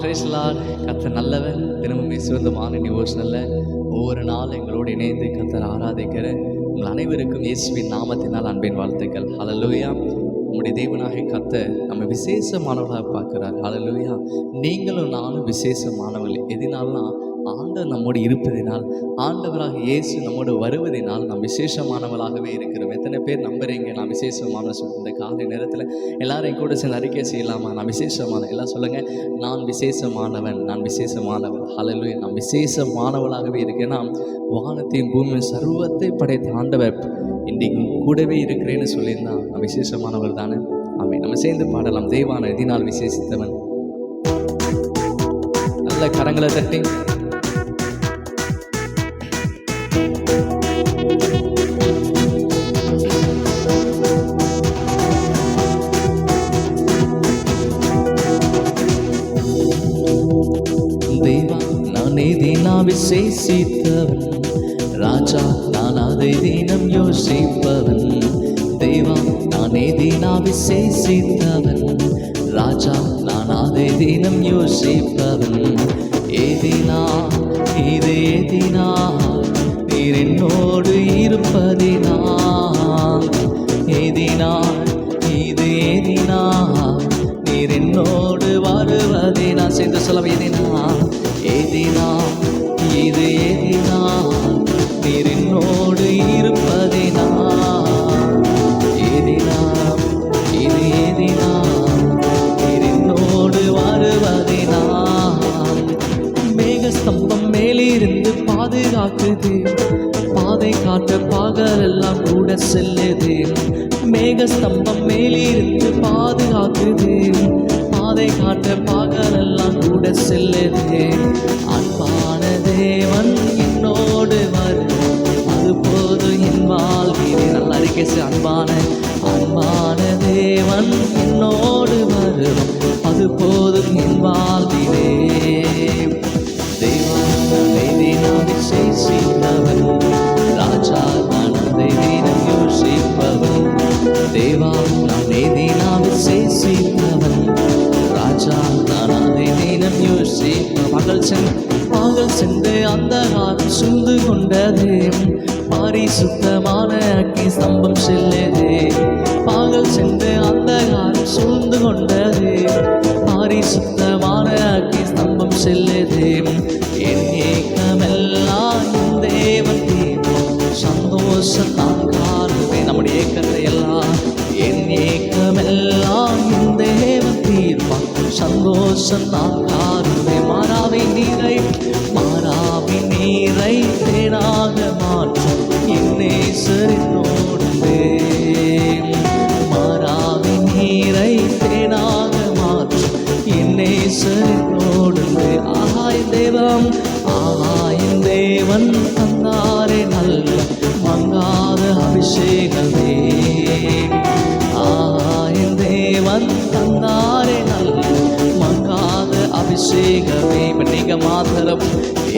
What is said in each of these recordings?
பிரேசலார் கத்த நல்லவன். தினமும் சிறந்த மார்னிங் டிவோஷனில் ஒவ்வொரு நாள் எங்களோடு இணைந்து கத்தர் ஆராதிக்கிறேன் உங்கள் அனைவருக்கும் இயேசுவின் நாமத்தினால் அன்பின் வாழ்த்துக்கள். ஹalleluya உங்களுடைய தேவனாக கத்த நம்ம விசேஷமானவர்களாக பார்க்குறாரு. ஹalleluya நீங்களும் நானும் விசேஷமானவர்கள். எதனால்னா ஆண்டவர் நம்மோடு இருப்பதினால் ஆண்டவராக இயேசு நம்மோடு வருவதினால் நாம் விசேஷமானவளாகவே இருக்கிறோம். எத்தனை பேர் நம்புறீங்க? நான் விசேஷமான சொல்லி இந்த காலை நேரத்தில் எல்லாரையும் கூட சேர்ந்து அறிக்கை செய்யலாமா? நான் விசேஷமான எல்லாம் சொல்லுங்கள் நான் விசேஷமானவன் நான் விசேஷமானவன். ஹலலு நான் விசேஷமானவளாகவே இருக்கேன்னா வானத்தையும் பூமியும் சர்வத்தை படைத்த ஆண்டவர் இன்றைக்கு கூடவே இருக்கிறேன்னு சொல்லியிருந்தான் நான் விசேஷமானவர் தானே? அவை நம்ம சேர்ந்து பாடலாம். தெய்வான எதினால் விசேஷித்தவன். நல்ல கரங்களை தட்டி. விசேஷித்தவன் ராஜா நான் அதை தினம் யோசிப்பவன். தேவா நானே ஏதேனா விசேஷித்தவன் ராஜா நான் அதை தினம் யோசிப்பவன். ஏதினா இது ஏதினா நீர் என்னோடு இருப்பதினால். எதினால் இது எதினால். நீர் என்னோடு வருவதினா சேர்ந்து சொல்ல எதினால். எதினால் இது எதினால். நீர் என்னோடு இருப்பதினா பாகரெல்லாம் கூட செல்லுது. மேகஸ்தம்பம் மேலிருந்து பாதுகாக்குது. பாதை காட்ட பாகலெல்லாம் கூட செல்லுது. அன்பான தேவன் என்னோடு வரும் அது போதும் என் வாழ்விலே நல்லா அறிக்கை அன்பான அன்பான தேவன் என்னோடு வரும் அது போதும் என் வாழ்விலே. பரிசுத்தமான அக்கி ஸ்தம்பம் செல்லது. பாகல் சென்று அந்த காலம் சூழ்ந்து கொண்டது. பரிசுத்தமான அக்கி ஸ்தம்பம் செல்லது. என் ஏக்கமெல்லாம் தேவன் தீர்ப்போம் சந்தோஷம் நான் காணுவேன் நம்முடைய ஏக்கத்தை எல்லாம். என் ஏக்கமெல்லாம் தேவன் தீர்ப்பான். சந்தோஷம் நான் காணுவேன் மாறாவை நீரை மாறாவி நீரை தேனாக மாற்றும் என்னை சரிந்தோடுவே மாறாவி நீரை தேனாக மாற்றும். என்னை சரிந்தோடுவே ஆகாய தேவம் ஆகாய தேவன் தந்தாரே நல்ல மங்காத அபிஷேகமே. ஆகாய தேவன் தந்தாரே நல்ல மங்காத அபிஷேகமே. இப்ப நீங்க மாத்திரம்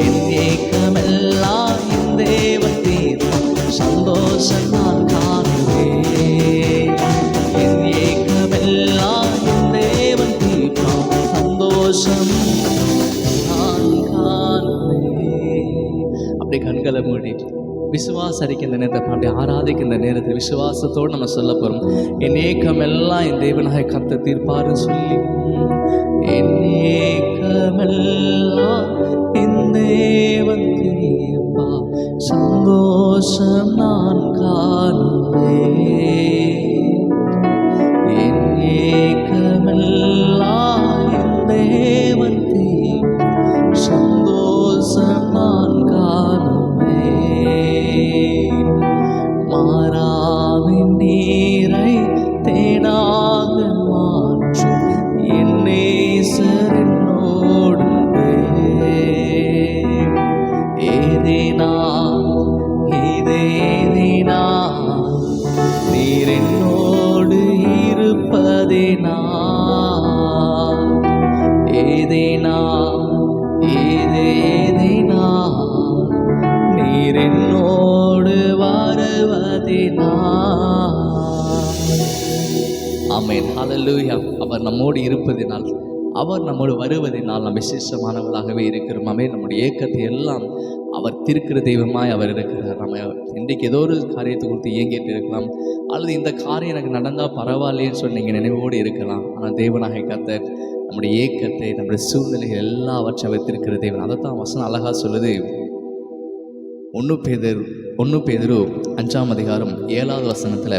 என் ஏக்கமெல்லாம் தேவன் தீர்ப்பம் சந்தோஷம் நான் என் ஏக்கமெல்லாம் என் தேவன் சந்தோஷம் நான் அப்படி கண்களை மூடி விசுவாசரிக்க நேரத்தை அப்படி ஆராதிக்க நேரத்தில் விசுவாசத்தோடு நம்ம சொல்ல போகிறோம் என் ஏக்கம் எல்லாம் என் தேவனாக கத்த தீர்ப்பாருன்னு சொல்லி என் ஏக்கம் ஏக்கமெல்லாம் ஏதேனா ஏதேதினா நீர் என்னோடு வருவதேனா ஆமென். ஹalleluya. அவர் நம்மோடு இருப்பதினால் அவர் நம்மோடு வருவதனால் நாம் விசேஷமானவர்களாகவே இருக்கிறோம். அமே நம்முடைய ஏக்கத்தை எல்லாம் அவர் திருக்கிற தெய்வமாய் அவர் இருக்கிறார். நம்ம இன்றைக்கு ஏதோ ஒரு காரியத்தை குறித்து இயங்கிட்டு இருக்கலாம். அல்லது இந்த காரியம் எனக்கு நடந்தால் பரவாயில்லைன்னு சொல்லி நீங்கள் நினைவோடு இருக்கலாம். ஆனால் தேவனாக கத்தர் நம்முடைய ஏக்கத்தை நம்முடைய சூழ்நிலைகள் எல்லாவற்றையும் வைத்திருக்கிற தேவன். அதை தான் வசனம் அழகாக சொல்லுது. ஒன்று பேதர் ஒன்று பேதரு அஞ்சாம் அதிகாரம் ஏழாவது வசனத்தில்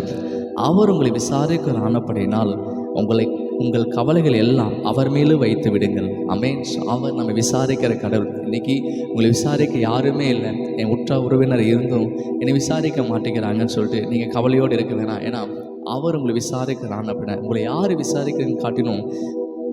அவர் உங்களை விசாரிக்கிற ஆனப்படினால் உங்களை உங்கள் கவலைகள் எல்லாம் அவர் மேலும் வைத்து விடுங்கள். அமேன் அவர் நம்ம விசாரிக்கிற கடவுள். இன்னைக்கு உங்களை விசாரிக்க யாருமே இல்லை. என் உற்ற உறவினர் இருந்தும் என்னை விசாரிக்க மாட்டேங்கிறாங்கன்னு சொல்லிட்டு நீங்கள் கவலையோடு இருக்க வேணாம். ஏன்னா அவர் உங்களை விசாரிக்கிறான் அப்படின்னா உங்களை யார் விசாரிக்கிறன்னு காட்டினோம்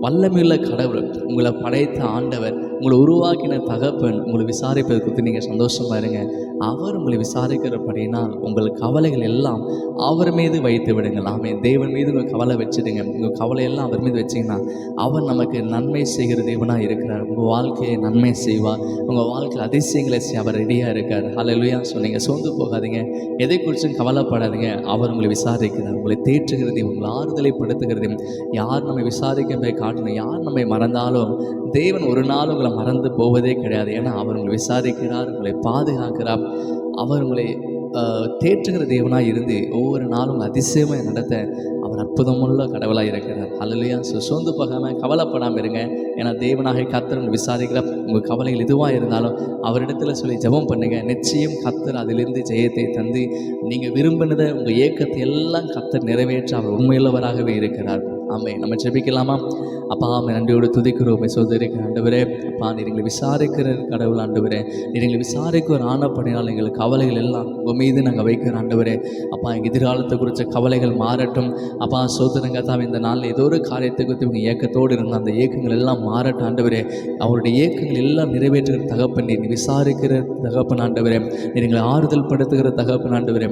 வல்லமையுள்ள கடவுள் உங்களை படைத்த ஆண்டவர் உங்களை உருவாக்கின தகப்பன் உங்களை விசாரிப்பதை குறித்து நீங்கள் சந்தோஷமாக இருங்க. அவர் உங்களை விசாரிக்கிறபடினால் உங்கள் கவலைகள் எல்லாம் அவர் மீது வைத்து விடுங்கள். ஆமே தேவன் மீது உங்கள் கவலை வச்சுடுங்க. உங்கள் கவலையெல்லாம் அவர் மீது வச்சிங்கன்னா அவர் நமக்கு நன்மை செய்கிற தேவனாக இருக்கிறார். உங்கள் வாழ்க்கையை நன்மை செய்வார். உங்கள் வாழ்க்கையில் அதிசயங்களை செய்ய அவர் ரெடியாக இருக்கார். ஹalleluya ஸோ நீங்கள் சோர்ந்து போகாதீங்க. எதை குறிச்சும் கவலைப்படாதீங்க. அவர் உங்களை விசாரிக்கிறார். உங்களை தேற்றுகிறதையும் உங்களை ஆறுதலை படுத்துகிறதையும் யார் நம்மை விசாரிக்க போய் காட்டணும் யார் நம்மை மறந்தாலும் தேவன் ஒரு நாள் உங்களை மறந்து போவதே கிடையாது. ஏன்னா அவர் உங்களை விசாரிக்கிறார் உங்களை பாதுகாக்கிறார். அவர் உங்களை தேற்றுகிற தேவனாக இருந்து ஒவ்வொரு நாளும் அதிசயமாக நடத்த அவர் அற்புதமுள்ள கடவுளாக இருக்கிறார். அதுலையா ஸோ சோர்ந்து போகாமல் கவலைப்படாமல் இருங்க. ஏன்னா தேவனாக கத்தர் உங்களை விசாரிக்கிற உங்கள் கவலைகள் எதுவாக இருந்தாலும் அவரிடத்துல சொல்லி ஜெபம் பண்ணுங்கள் நிச்சயம் கத்தர் அதிலிருந்து ஜெயத்தை தந்து நீங்கள் விரும்பினதை உங்கள் ஏக்கத்தை எல்லாம் கத்தர் நிறைவேற்ற அவர் உண்மையுள்ளவராகவே இருக்கிறார். ஆமே நம்ம ஜெபிக்கலாமா? அப்பா ஆமை நன்றியோடு துதிக்கிறோம் சோதரிக்கிற ஆண்டவரே. அப்பா நீர் எங்களை விசாரிக்கிற கடவுள் ஆண்டவரே. நீர் எங்களை விசாரிக்கிற ஆனப்படினால் எங்கள் கவலைகள் எல்லாம் உங்கள் மீது நாங்கள் வைக்கிற ஆண்டவரே. அப்பா எங்கள் எதிர்காலத்தை குறித்த கவலைகள் மாறட்டும். அப்பா சோதரங்க தான் இந்த நாளில் ஏதோ ஒரு காரியத்தை குறித்து இவங்க ஏக்கத்தோடு இருந்த அந்த ஏக்கங்கள் எல்லாம் மாறட்டும் ஆண்டவரே. அவருடைய ஏக்கங்கள் எல்லாம் நிறைவேற்றுகிற தகப்பன் நீர் விசாரிக்கிற தகப்பன் ஆண்டவரே. நீர் எங்களை ஆறுதல் படுத்துகிற தகப்பன் ஆண்டவரே.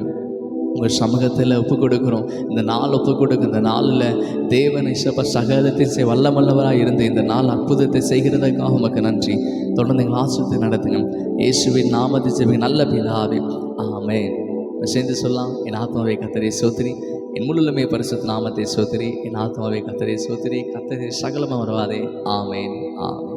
உங்கள் சமூகத்தில் ஒப்பு கொடுக்குறோம் இந்த நாள் ஒப்பு கொடுக்கும் இந்த நாளில் தேவனை சப சகலத்தை செய் வல்லமல்லவராக இருந்து இந்த நாள் அற்புதத்தை செய்கிறதுக்காக உமக்கு நன்றி. தொடர்ந்து எங்கள் ஆசிரியத்தை நடத்துங்க இயேசுவின் நாமத்தை செவி நல்ல பிதாவே. ஆமே சேர்ந்து சொல்லலாம். என் ஆத்மாவை கத்தரே சோத்திரி. என் முழுமே பரிசுத்த நாமத்தை சோத்திரி. என் ஆத்மாவை கத்தரே சோத்திரி. கத்தரே சகலமாக வருவாதே ஆமேன். ஆமே